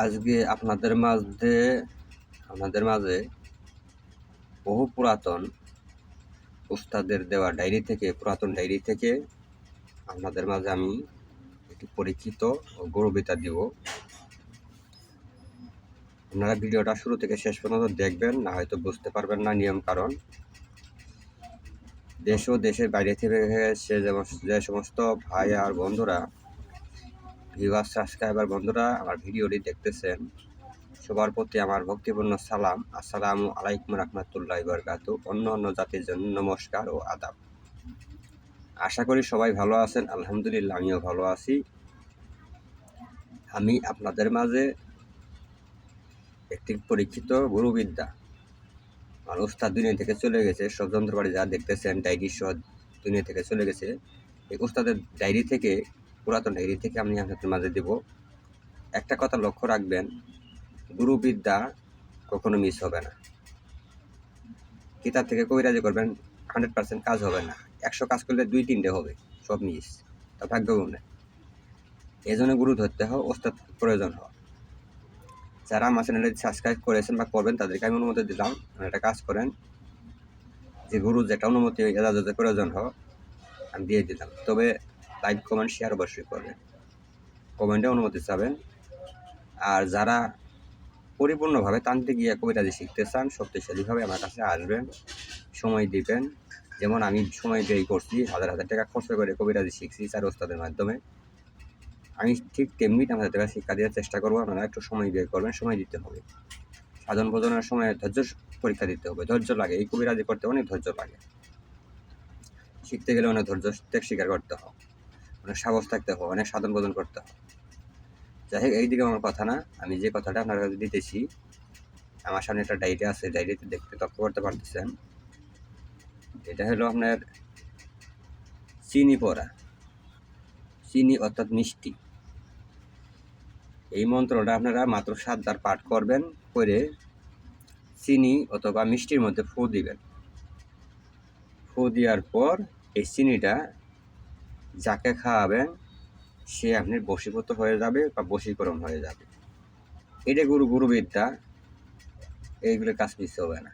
আজকে আপনাদের মাঝে আপনাদের মাঝে বহু পুরাতন উস্তাদের দেওয়া ডায়েরি থেকে, পুরাতন ডায়েরি থেকে আপনাদের মাঝে আমি একটি পরীক্ষিত ও গৌরবিতা দিব। আপনারা ভিডিওটা শুরু থেকে শেষ পর্যন্ত দেখবেন, না হয়তো বুঝতে পারবেন না নিয়ম কারণ। দেশ ও দেশের বাইরে থেকে সে যেমন, যে সমস্ত ভাই আর বন্ধুরা ভিউয়ার সাবস্ক্রাইবার বন্ধুরা, আমার ভিডিওটি দেখতেছেন। সবার প্রতি আমার ভক্তিপূর্ণ সালাম। আসসালামু আলাইকুম রহমতুল্লাহ বরকাত অন্য অন্য জাতির জন্য নমস্কার ও আদাব। আশা করি সবাই ভালো আছেন। আলহামদুলিল্লাহ, আমিও ভালো আছি। আমি আপনাদের মাঝে একটি পরীক্ষিত গুরুবিদ্যা। আর উস্তাদ দুনিয়া থেকে চলে গেছে। সব যন্ত্রপাতি যা দেখতেছেন ডায়েরি সহ দুনিয়া থেকে চলে গেছে। এই উস্তাদের ডায়েরি থেকে পুরাতন ডায়েরি থেকে আমি আপনাদের মাঝে দেব। একটা কথা লক্ষ্য রাখবেন, গুরুবিদ্যা কখনো মিস হবে না। কিতাব থেকে কবিরাজি করবেন হান্ড্রেড পার্সেন্ট কাজ হবে না। একশো কাজ করলে দুই তিনটে হবে, সব মিস তা ভাগ্য গুণে এই জন্য গুরু ধরতে হয়, ওস্তাদ প্রয়োজন হয়। যারা আমার চ্যানেলে সাবস্ক্রাইব করেছেন বা করবেন, তাদেরকে আমি অনুমতি দিলাম একটা কাজ করেন। যে গুরু যেটা অনুমতি, এজাজতের প্রয়োজন হয়, আমি দিয়ে দিলাম। তবে লাইক কমেন্ট শেয়ার অবশ্যই করবেন। কমেন্টে অনুমতি চাবেন। আর যারা পরিপূর্ণভাবে তান্ত্রিক গিয়ে কবিতাদি শিখতে চান, শক্তিশালীভাবে আমার কাছে আসবেন, সময় দিবেন। যেমন আমি সময় ব্যয় করছি, হাজার হাজার টাকা খরচ করে কবিতাদি শিখছি চার ওস্তাদের মাধ্যমে। আমি ঠিক তেমনি আপনাদের টাকা শিক্ষা দেওয়ার চেষ্টা করব, আপনারা একটু সময় ব্যয় করবেন, সময় দিতে হবে। সাধন ভোজনের সময় ধৈর্য পরীক্ষা দিতে হবে, ধৈর্য লাগে, এই কবিরাজি করতে অনেক ধৈর্য লাগে। শিখতে গেলে অনেক ধৈর্য ত্যাগ স্বীকার করতে হয়। অনেক সাহস থাকতে হবে, অনেক সাধন ভোজন করতে হয় যাই হোক এইদিকে আমার কথা না, আমি যে কথাটা আপনার কাছে দিতেছি, আমার সামনে একটা ডায়েরি আছে, ডায়েরিতে দেখতে লক্ষ্য করতে পারতেছেন। এটা হলো আপনার চিনি পড়া। চিনি অর্থাৎ মিষ্টি। এই মন্ত্রটা আপনারা মাত্র সাতবার পাঠ করবেন, করে চিনি অথবা মিষ্টির মধ্যে ফু দিবেন। ফু দেওয়ার পর এই চিনিটা যাকে খাওয়াবেন সে আপনি বশীভূত হয়ে যাবে বা বশীকরণ হয়ে যাবে। এটা গুরু, গুরুবিদ্যা। এইগুলো কাজ মিস হবে না।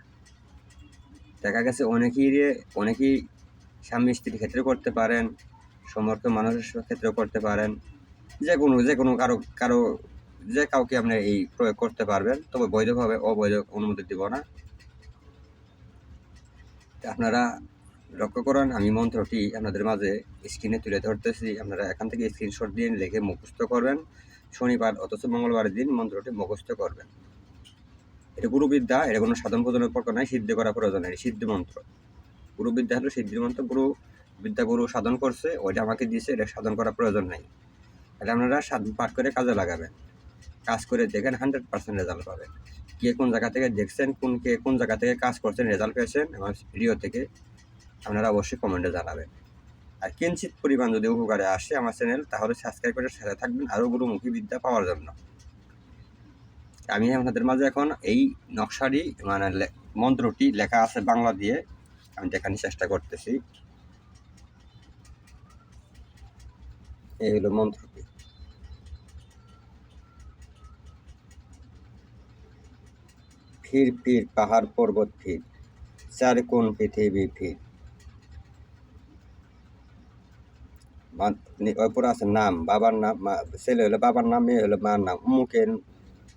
দেখা গেছে অনেকেই অনেকেই স্বামী স্ত্রীর ক্ষেত্রে করতে পারেন, সমর্থ মানুষের ক্ষেত্রেও করতে পারেন। যে কোনো যে কোনো কারও কারও, যে কাউকে আপনি এই প্রয়োগ করতে পারবেন, তবে বৈধভাবে অবৈধ অনুমতি দিব না। আপনারা লক্ষ্য করেন, আমি মন্ত্রটি আপনাদের মাঝে স্ক্রিনে তুলে ধরতেছি। আপনারা এখান থেকে স্ক্রিনশট দিয়ে লিখে মুখস্থ করবেন। শনিবার অথচ মঙ্গলবারের দিন মন্ত্রটি মুখস্থ করবেন। এটা গুরুবিদ্যা, এটা কোনো সাধন প্রয়োজনের পক্ষ নয় সিদ্ধ করা প্রয়োজন এটা সিদ্ধ মন্ত্র। গুরুবিদ্যা হলো সিদ্ধির মন্ত্র গুরু বিদ্যা গুরু সাধন করছে, ওইটা আমাকে দিয়েছে, এটা সাধন করা প্রয়োজন নাই। তাহলে আপনারা সাধন পাঠ করে কাজে লাগাবেন। কাজ করে দেখেন হান্ড্রেড পার্সেন্ট রেজাল্ট পাবেন। কে কোন জায়গা থেকে দেখছেন, কোন কে কোন জায়গা থেকে কাজ করছেন রেজাল্ট পেয়েছেন, আমার ভিডিও থেকে আপনারা অবশ্যই কমেন্টে জানাবেন। আর কিঞ্চিত পরিমাণ যদি উপকারে আসে আমার চ্যানেল তাহলে সাবস্ক্রাইব করে সাথে থাকবেন আরও গুরুমুখী বিদ্যা পাওয়ার জন্য। আমি আপনাদের মাঝে এখন এই নকশাটি মানে মন্ত্রটি লেখা আছে বাংলা দিয়ে। আমি দেখানোর চেষ্টা করতেছি। এই হলো মন্ত্রটি। ফির ফির পাহাড় পর্বত ফির চার কোন পৃথিবী ফির। ওপর আছে নাম বাবার নাম ছেলে হলো বাবার নাম মেয়ে হলো মার নাম উমুকের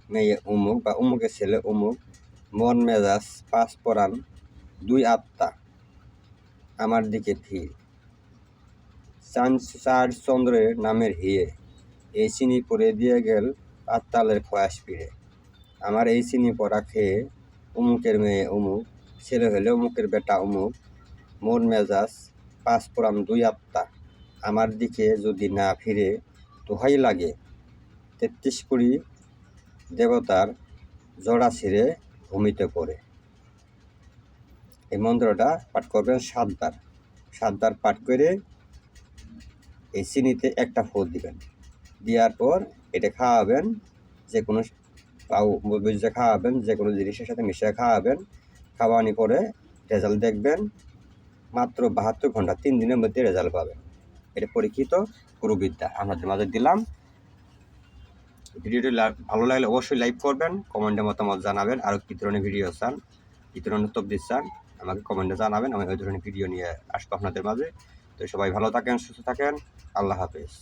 মেয়ে উমুক বা উমুকের ছেলে উমুক মন মেজাজ পাঁচ পরাণ দুই আত্মা আমার দিকে ফির চার চন্দ্রের নামের হিয়ে এই চিনি পরে দিয়ে গেল আত্মালের খয়াস পিড়ে আমার এই চিনি পরা খেয়ে উমুকের মেয়ে উমুক ছেলে হলে উমুকের বেটা উমুক মন মেজাজ পাঁচ পরাম দুই আত্মা আমার দিকে যদি না ফিরে দোহাই লাগে, তেত্রিশ কুড়ি দেবতার জড়া ছিঁড়ে ভূমিতে পড়ে। এই মন্ত্রটা পাঠ করবেন সাতবার। সাতবার পাঠ করে এই চিনিতে একটা ফোর দিবেন। দেওয়ার পর এটা খাওয়াবেন, যে কোনো পাউ বুঝে খাওয়াবেন, যে কোনো জিনিসের সাথে মিশিয়ে খাওয়াবেন। খাওয়ানি পরে রেজাল্ট দেখবেন, মাত্র বাহাত্তর ঘণ্টা তিন দিনের মধ্যে রেজাল্ট পাবেন। এটা পরীক্ষিত গুরুবিদ্যা। আমাদের মাঝে দিলাম, ভিডিওটি ভালো লাগলে অবশ্যই লাইক করবেন কমেন্টে মতামত জানাবেন, আর কী ধরনের ভিডিও চান, কী ধরনের তবদিস চান, আমাকে কমেন্টে জানাবেন, আমি ওই ধরনের ভিডিও নিয়ে আসব আপনাদের মাঝে। তো সবাই ভালো থাকেন, সুস্থ থাকেন, আল্লাহ হাফেজ।